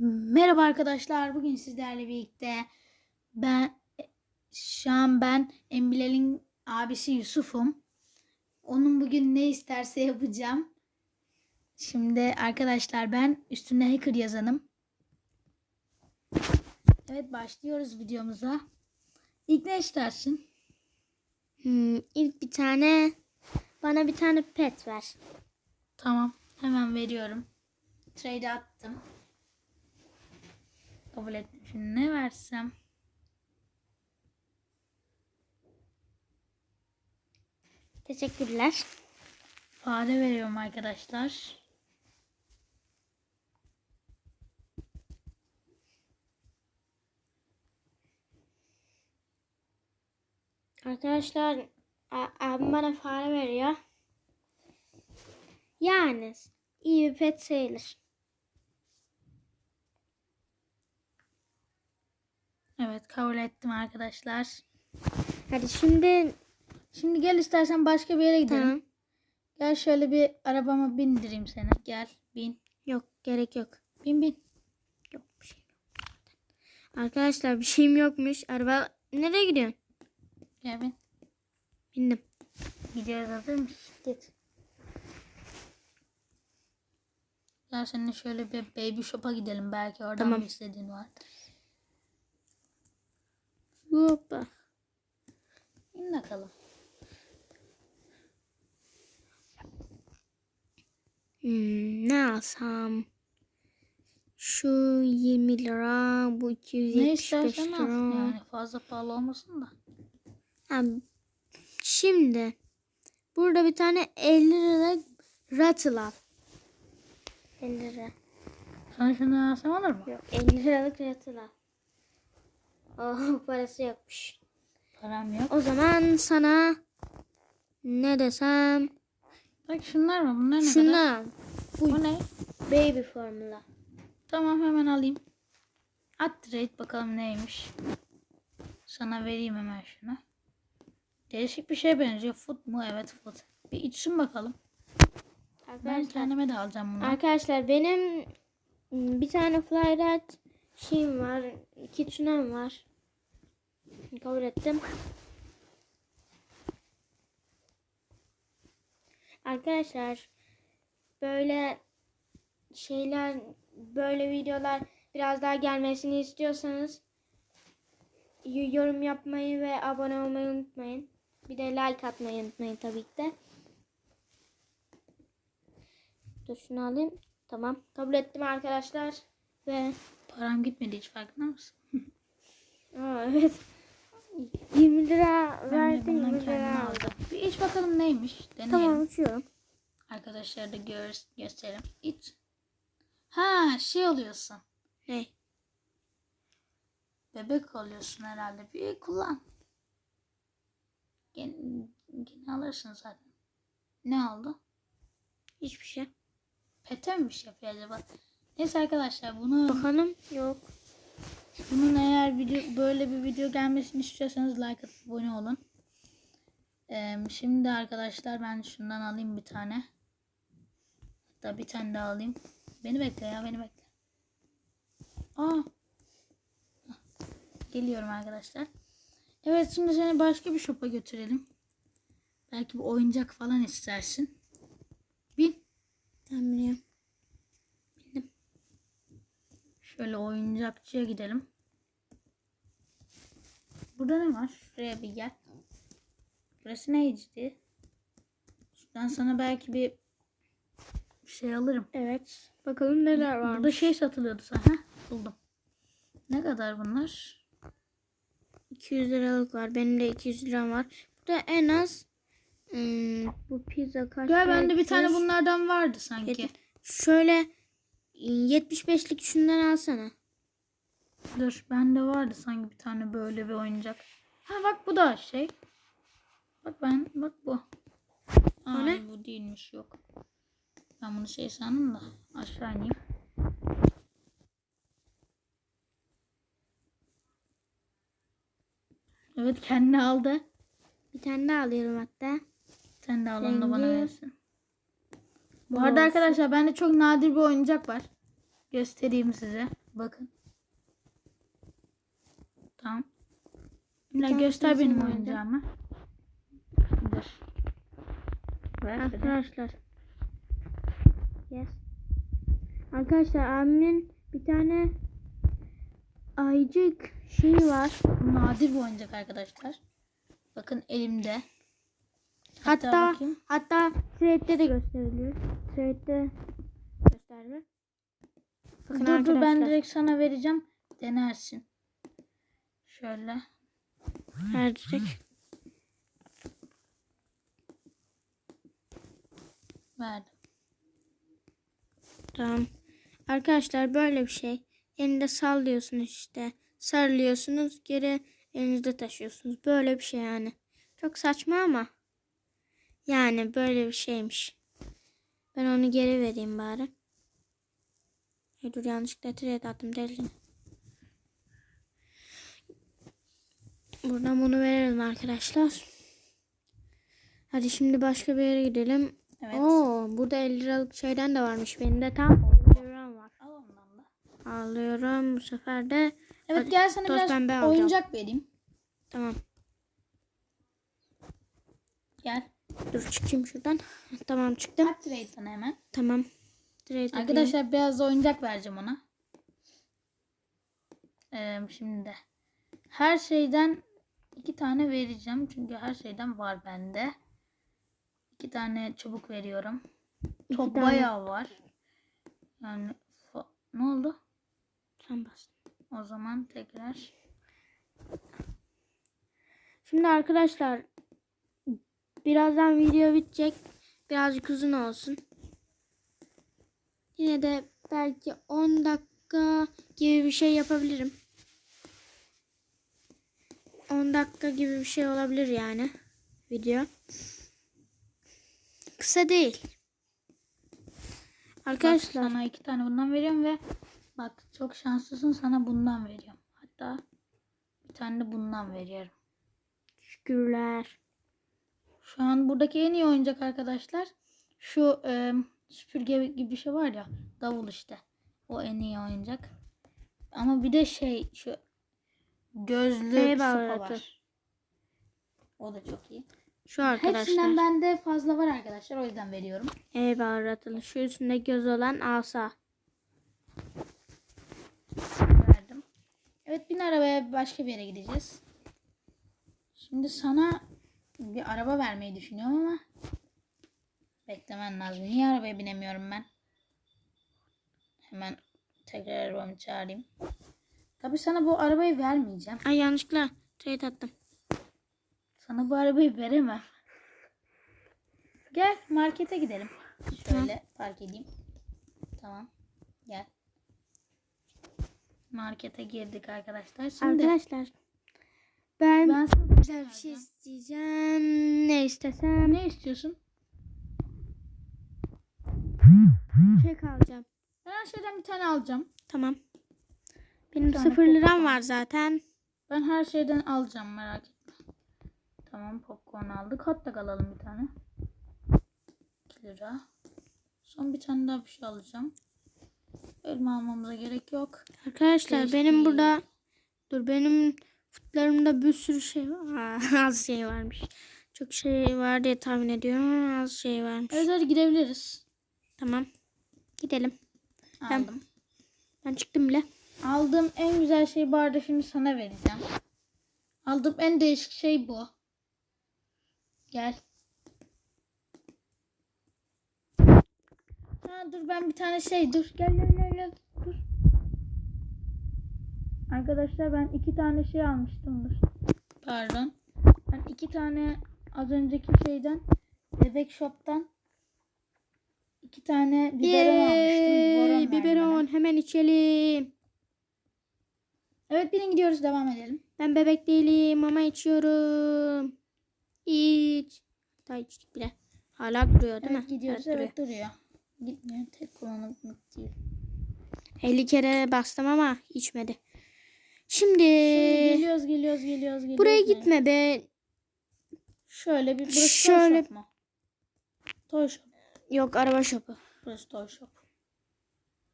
Merhaba arkadaşlar. Bugün sizlerle birlikte ben şu an ben Embilal'in abisi Yusuf'um. Onun bugün ne isterse yapacağım. Şimdi arkadaşlar ben üstünde hacker yazanım. Evet başlıyoruz videomuza. İlk ne istersin? Hmm, ilk bir tane bana bir tane pet ver. Tamam hemen veriyorum. Trade attım. Kabul ettim. Şimdi ne versem? Teşekkürler. Fare veriyorum arkadaşlar. Arkadaşlar abim bana fare veriyor. Yani iyi bir pet sayılır. Evet kabul ettim arkadaşlar. Hadi şimdi Şimdi gel istersen başka bir yere gidelim. tamam. Gel şöyle bir arabama bindireyim seni. Gel bin. Yok gerek yok. Bin bin. Yok bir şey yok. Arkadaşlar bir şeyim yokmuş. Araba nereye gidiyorsun? Gel bin. Bindim. Gidiyoruz hazır mısın? Git. Gel seninle şöyle bir baby shop'a gidelim. Belki oradan Tamam. bir istediğin vardır. Hoppa. İn bakalım. Hmm, ne alsam? Şu 20 lira, bu Ne 275 istersen al. lira. Yani fazla pahalı olmasın da. Ha, şimdi burada bir tane 50 lira rattle al. 50 lira. Sana şunu alsam olur mu? Yok 50 liralık rattle al. Oh parası yokmuş. Param yok. O zaman sana ne desem Bak şunlar mı? Bunlar ne kadar? şundan al. Bu ne? Baby formula. Tamam hemen alayım. At trade bakalım neymiş. Sana vereyim hemen şunu. Değişik bir şey benziyor. Foot mu? Evet foot. Bir içsin bakalım. Ben Arkadaşlar, kendime de alacağım bunu. arkadaşlar benim bir tane flyrat şeyim var. iki tünem var. Kabul ettim. Arkadaşlar böyle şeyler böyle videolar biraz daha gelmesini istiyorsanız yorum yapmayı ve abone olmayı unutmayın. Bir de like atmayı unutmayın tabii ki de. Dur şunu alayım. Tamam. Kabul ettim arkadaşlar. Ve Param gitmedi hiç farkında mısın? Aa, evet. 20 lira bundan 20 kendime lira aldım. Bir iç bakalım neymiş. Deneyelim. Tamam uçuyorum. Arkadaşlar da gör gösterelim. İç. Ha şey oluyorsun. Ne? Bebek oluyorsun herhalde. Bir kullan. Gene, gene alırsın zaten. Ne oldu? Hiçbir şey. Pete mi bir şey yapıyor acaba? Neyse arkadaşlar bunu Bakalım. Yok. Bunun eğer video böyle bir video gelmesini istiyorsanız like atıp abone olun. Ee, şimdi arkadaşlar ben şundan alayım bir tane. Hatta bir tane daha alayım. Beni bekle ya beni bekle. Aa. Geliyorum arkadaşlar. Evet şimdi seni başka bir shop'a götürelim. Belki bir oyuncak falan istersin. Bin. Ben. Şöyle oyuncakçıya gidelim. Burada ne var? Şuraya bir gel. Burası neydi? Ben sana belki bir şey alırım. Evet. Bakalım neler Burada varmış. şey satılıyordu sana. Buldum. Ne kadar bunlar? 200 liralık var. Benim de 200 liram var. Burada en az hmm, bu pizza kaç Gel bende bir tane 200. bunlardan vardı sanki. Şöyle 75'lik şundan alsana. Dur bende vardı sanki bir tane böyle bir oyuncak. Ha bak bu da şey. Bak ben bak bu. Ay, ne? bu değilmiş yok. Ben bunu şey sandım da aşağı ineyim. Evet kendini aldı. Bir tane daha alıyorum hatta. Sen de al onu da bana versin. Bu arada arkadaşlar bende çok nadir bir oyuncak var. göstereyim size. Bakın. Tamam. Tane göster benim oyuncağımı. Dur. Ver. Arkadaşlar. Yes. Arkadaşlar abimin bir tane ayıcık şeyi var. Nadir bir oyuncak arkadaşlar. Bakın elimde. Hatta, Hatta bakayım. hatta thread'de de gösteriliyor. Thread'de gösterme. Bakın dur dur ben direkt sana vereceğim. Denersin. Şöyle. Direkt. Verdim. Tamam. Arkadaşlar böyle bir şey. Elinde sallıyorsunuz işte. Sarılıyorsunuz. Geri elinizde taşıyorsunuz. Böyle bir şey yani. Çok saçma ama. Yani böyle bir şeymiş. Ben onu geri vereyim bari. Hey, dur yanlışlıkla thread attım deli. Buradan bunu verelim arkadaşlar. Hadi şimdi başka bir yere gidelim. Evet. Oo, burada 50 liralık şeyden de varmış. Benim de tam 10 liram var. Al ondan da. Alıyorum bu sefer de. Evet Hadi, gel sana biraz pembe alacağım. oyuncak vereyim. Tamam. Gel. Dur çıkayım şuradan. Tamam çıktım. At trade sana hemen. Tamam. Atayım. Arkadaşlar biraz da oyuncak vereceğim ona. Ee, şimdi de. Her şeyden iki tane vereceğim. Çünkü her şeyden var bende. İki tane çubuk veriyorum. İki Top tane. bayağı var. Yani ne oldu? Sen bas. O zaman tekrar. Şimdi arkadaşlar birazdan video bitecek. Birazcık uzun olsun. Yine de belki 10 dakika gibi bir şey yapabilirim. 10 dakika gibi bir şey olabilir yani video. Kısa değil. Bak, Arkadaşlar sana iki tane bundan veriyorum ve bak çok şanslısın sana bundan veriyorum. Hatta bir tane de bundan veriyorum. şükürler. Şu an buradaki en iyi oyuncak arkadaşlar. Şu e, süpürge gibi bir şey var ya. Davul işte. O en iyi oyuncak. Ama bir de şey şu gözlü Eyvah, sopa var. O da çok iyi. Şu arkadaşlar. Hepsinden bende fazla var arkadaşlar. O yüzden veriyorum. Eyvah aratılı. Şu üstünde göz olan asa. Verdim. Evet bin arabaya başka bir yere gideceğiz. Şimdi sana bir araba vermeyi düşünüyorum ama beklemen lazım. Niye arabaya binemiyorum ben? Hemen tekrar arabamı çağırayım. Tabii sana bu arabayı vermeyeceğim. Ay yanlışlıkla trade attım. Sana bu arabayı veremem. Gel markete gidelim. Şöyle park edeyim. Tamam. Gel. Markete girdik arkadaşlar. Şimdi Arkadaşlar ben, ben sana güzel bir şey isteyeceğim. Ne istesem? ne istiyorsun? Çek alacağım. Ben her şeyden bir tane alacağım. Tamam. Benim sıfır liram var zaten. Ben her şeyden alacağım merak etme. Tamam popcorn aldık. Dog alalım bir tane. 2 lira. Son bir tane daha bir şey alacağım. Elma almamıza gerek yok. Arkadaşlar Beş benim burada dur benim futlarımda bir sürü şey var. az şey varmış. Çok şey var diye tahmin ediyorum ama az şey varmış. Evet hadi gidebiliriz. Tamam. Gidelim. Aldım. Ben çıktım bile. Aldığım en güzel şey bu arada şimdi sana vereceğim. Aldığım en değişik şey bu. Gel. Ha dur ben bir tane şey dur. Gel gel gel gel. Dur. Arkadaşlar ben iki tane şey almıştım. Pardon. Ben iki tane az önceki şeyden Bebek Shop'tan iki tane biberon almıştım. Yay, verdi biberon hemen içelim. Evet bilin gidiyoruz devam edelim. Ben bebek değilim ama içiyorum. İç. Daha içtik bile. Hala duruyor değil Evet mi? gidiyoruz. Evet, Evet, duruyor. Gitmiyor. Tek kullanımlık değil. duruyor. 50 kere bastım ama içmedi. Şimdi, Şimdi geliyoruz geliyoruz geliyoruz geliyoruz. buraya gitme be. Şöyle bir burası Şöyle- toy shop mu? Toy shop. Yok araba şopu. Burası toy shop.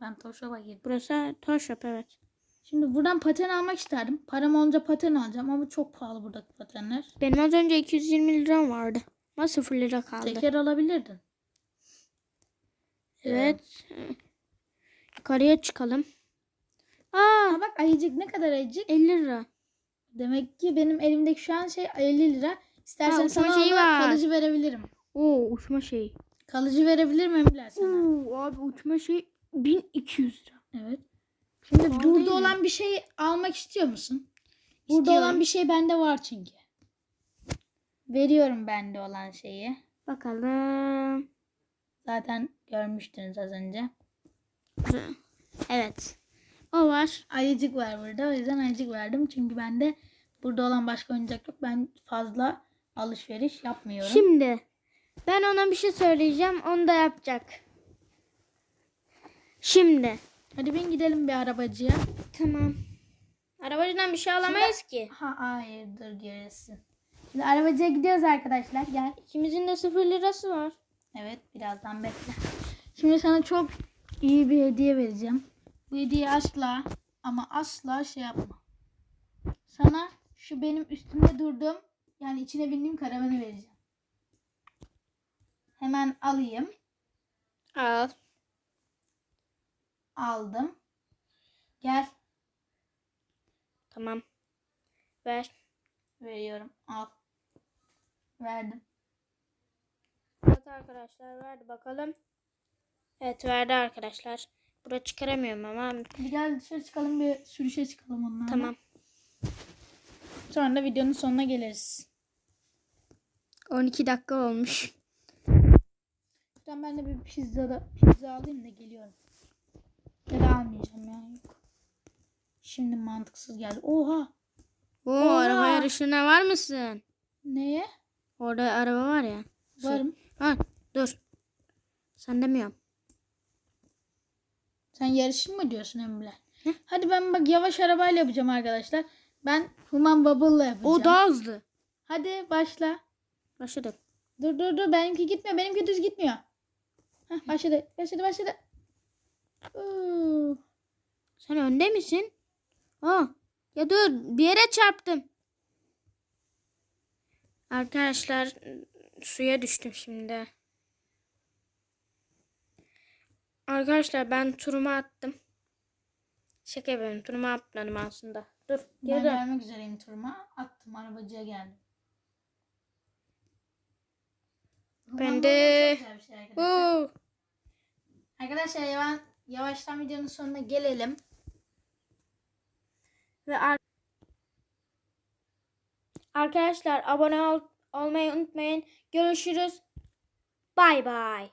Ben Toshop'a girdim. Burası Toshop evet. Şimdi buradan paten almak isterdim. Param olunca paten alacağım ama çok pahalı buradaki patenler. Benim az önce 220 liram vardı. Ama 0 lira kaldı. Teker alabilirdin. Evet. Yukarıya çıkalım. Aa Ha bak ayıcık ne kadar ayıcık? 50 lira. Demek ki benim elimdeki şu an şey 50 lira. İstersen Ha, sana onu var. kalıcı verebilirim. Oo uçma şeyi. Kalıcı verebilirim Emre sana. Oo abi uçma şey 1200 lira. Evet. Şimdi değil burada mi? olan bir şey almak istiyor musun? Burada İstiyorum. olan bir şey bende var çünkü. Veriyorum bende olan şeyi. Bakalım. Zaten görmüştünüz az önce. Evet. O var. Ayıcık var burada. O yüzden ayıcık verdim. Çünkü bende burada olan başka oyuncak yok. Ben fazla alışveriş yapmıyorum. Şimdi ben ona bir şey söyleyeceğim. Onu da yapacak. Şimdi. Hadi bin gidelim bir arabacıya. Tamam. Arabacıdan bir şey alamayız ki. Ha hayır dur görürsün. Şimdi arabacıya gidiyoruz arkadaşlar. Gel. İkimizin de 0 lirası var. Evet birazdan bekle. Şimdi sana çok iyi bir hediye vereceğim. Bu hediye asla ama asla şey yapma. Sana şu benim üstümde durduğum yani içine bindiğim karavanı vereceğim. Hemen alayım. Al. Aldım. Gel. Tamam. Ver. Veriyorum. Al. Verdim. Evet arkadaşlar verdi bakalım. Evet verdi arkadaşlar. Burada çıkaramıyorum ama. Bir gel dışarı çıkalım bir sürüşe çıkalım onlarla. Tamam. Sonra da videonun sonuna geliriz. 12 dakika olmuş. Şuradan ben de bir pizza da pizza alayım da geliyorum. Ya da almayacağım ya yok. Şimdi mantıksız geldi. Oha. Oo Oha. araba yarışına var mısın? Neye? Orada araba var ya. Şey- Varım. Ha dur. Sen demiyorum. Sen yarışın mı diyorsun Emre? Hadi ben bak yavaş arabayla yapacağım arkadaşlar. Ben Human Bubble'la yapacağım. O daha hızlı. Hadi başla. Başladık. Dur dur dur benimki gitmiyor. Benimki düz gitmiyor. Heh, başladı. Başladı başladı. Oo. Sen önde misin? Aa, ya dur bir yere çarptım. Arkadaşlar suya düştüm şimdi. Arkadaşlar ben turumu attım. Şaka yapıyorum turumu atmadım aslında. Dur Ben geri dön. gelmek üzereyim turuma. Attım arabacıya geldim. Ben de- çok güzel bir şey arkadaşlar. Oo. Arkadaşlar yavaş, yavaştan videonun sonuna gelelim. Ve ar- Arkadaşlar abone ol- olmayı unutmayın. Görüşürüz. Bay bay.